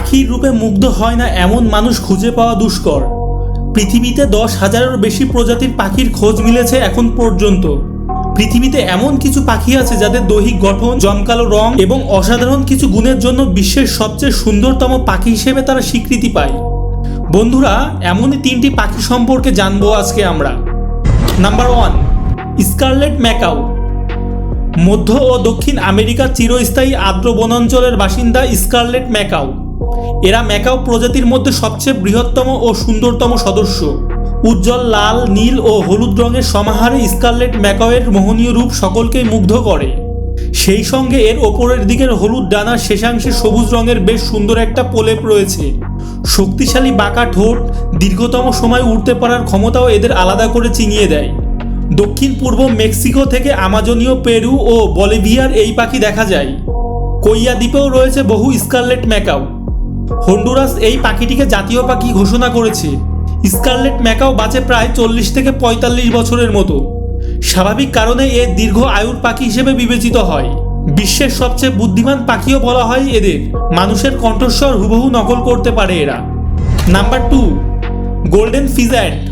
পাখির রূপে মুগ্ধ হয় না এমন মানুষ খুঁজে পাওয়া দুষ্কর। পৃথিবীতে দশ হাজারেরও বেশি প্রজাতির পাখির খোঁজ মিলেছে এখন পর্যন্ত। পৃথিবীতে এমন কিছু পাখি আছে যাদের দৈহিক গঠন, জমকালো রং এবং অসাধারণ কিছু গুণের জন্য বিশ্বের সবচেয়ে সুন্দরতম পাখি হিসেবে তারা স্বীকৃতি পায়। বন্ধুরা, এমনই তিনটি পাখি সম্পর্কে জানব আজকে আমরা। নাম্বার ওয়ান স্কারলেট ম্যাকাও মধ্য ও দক্ষিণ আমেরিকার চিরস্থায়ী আর্দ্র বনাঞ্চলের বাসিন্দা স্কারলেট ম্যাকাও এরা ম্যাকাও প্রজাতির মধ্যে সবচেয়ে বৃহত্তম ও সুন্দরতম সদস্য। উজ্জ্বল, লাল, নীল ও হলুদ রঙের সমাহারে স্কারলেট ম্যাকাওয়ের মোহনীয় রূপ সকলকেই মুগ্ধ করে। সেই সঙ্গে এর ওপরের দিকের হলুদ ডানার শেষাংশে সবুজ রঙের বেশ সুন্দর একটা প্রলেপ রয়েছে। শক্তিশালী বাঁকা ঠোঁট দীর্ঘতম সময় উড়তে পারার ক্ষমতাও এদের আলাদা করে চিনিয়ে দেয়। দক্ষিণ পূর্ব মেক্সিকো থেকে আমাজনীয়, পেরু ও বলিভিয়ার এই পাখি দেখা যায়। কৈয়া দ্বীপেও রয়েছে বহু স্কারলেট ম্যাকাও। হন্ডুরাস এই পাখিটিকে জাতীয় পাখি ঘোষণা করেছে। স্কারলেট ম্যাকাও বাঁচে প্রায় চল্লিশ থেকে পঁয়তাল্লিশ বছরের মতো। স্বাভাবিক কারণে এ দীর্ঘ আয়ুর পাখি হিসেবে বিবেচিত হয়। বিশ্বের সবচেয়ে বুদ্ধিমান পাখিও বলা হয় এদের। মানুষের কণ্ঠস্বর হুবহু নকল করতে পারে এরা। নাম্বার টু, গোল্ডেন ফিজ্যান্ট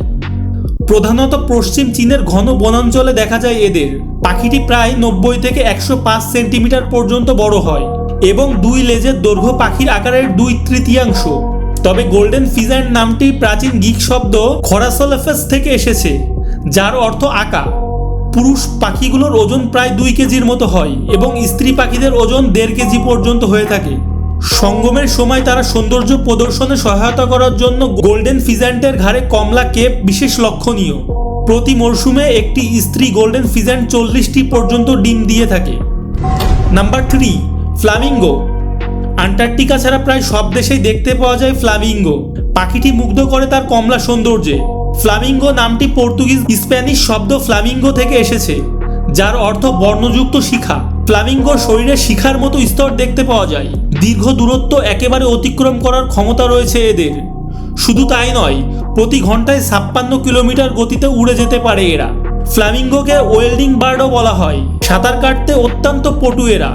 প্রধানত পশ্চিম চীনের ঘন বনাঞ্চলে দেখা যায় এদের। পাখিটি প্রায় নব্বই থেকে একশো পাঁচ সেন্টিমিটার পর্যন্ত বড় হয়। এবং দুই লেজের দৈর্ঘ্য পাখির আকারের দুই তৃতীয়াংশ। তবে গোল্ডেন ফিজ্যান্ট নামটি প্রাচীন গিক শব্দ খরাসোলেফেস থেকে এসেছে, যার অর্থ আঁকা। পুরুষ পাখিগুলোর ওজন প্রায় দুই কেজির মতো হয় এবং স্ত্রী পাখিদের ওজন দেড় কেজি পর্যন্ত হয়ে থাকে। সঙ্গমের সময় তারা সৌন্দর্য প্রদর্শনে সহায়তা করার জন্য গোল্ডেন ফিজ্যান্টের ঘাড়ে কমলা কেপ বিশেষ লক্ষণীয়। প্রতি মরশুমে একটি স্ত্রী গোল্ডেন ফিজ্যান্ট চল্লিশটি পর্যন্ত ডিম দিয়ে থাকে। Number three flamingo. আন্টার্কটিকা ছাড়া প্রায় সব দেশেই দেখতে পাওয়া যায় ফ্লামিঙ্গো। পাখিটি মুগ্ধ করে তার কমলা সৌন্দর্যে। ফ্লামিঙ্গো নামটি পর্তুগিজ স্প্যানিশ শব্দ ফ্লামিঙ্গো থেকে এসেছে, যার অর্থ বর্ণযুক্ত শিখা। ফ্লামিঙ্গো শরীরে শিখার মতো স্তর দেখতে পাওয়া যায়। দীর্ঘ দূরত্ব একেবারে অতিক্রম করার ক্ষমতা রয়েছে এদের। শুধু তাই নয়, প্রতি ঘন্টায় ছাপ্পান্ন কিলোমিটার গতিতে উড়ে যেতে পারে এরা। ফ্লামিঙ্গোকে ওয়েল্ডিং বার্ডও বলা হয়। সাঁতার কাটতে অত্যন্ত পটু এরা।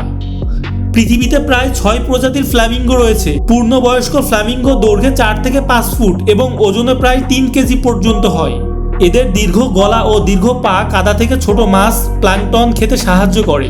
পৃথিবীতে প্রায় ছয় প্রজাতির ফ্ল্যামিঙ্গো রয়েছে। পূর্ণবয়স্ক ফ্ল্যামিঙ্গো দৈর্ঘ্যে চার থেকে পাঁচ ফুট এবং ওজনে প্রায় তিন কেজি পর্যন্ত হয়। এদের দীর্ঘ গলা ও দীর্ঘ পা কাদা থেকে ছোট মাছ, প্লাংটন খেতে সাহায্য করে।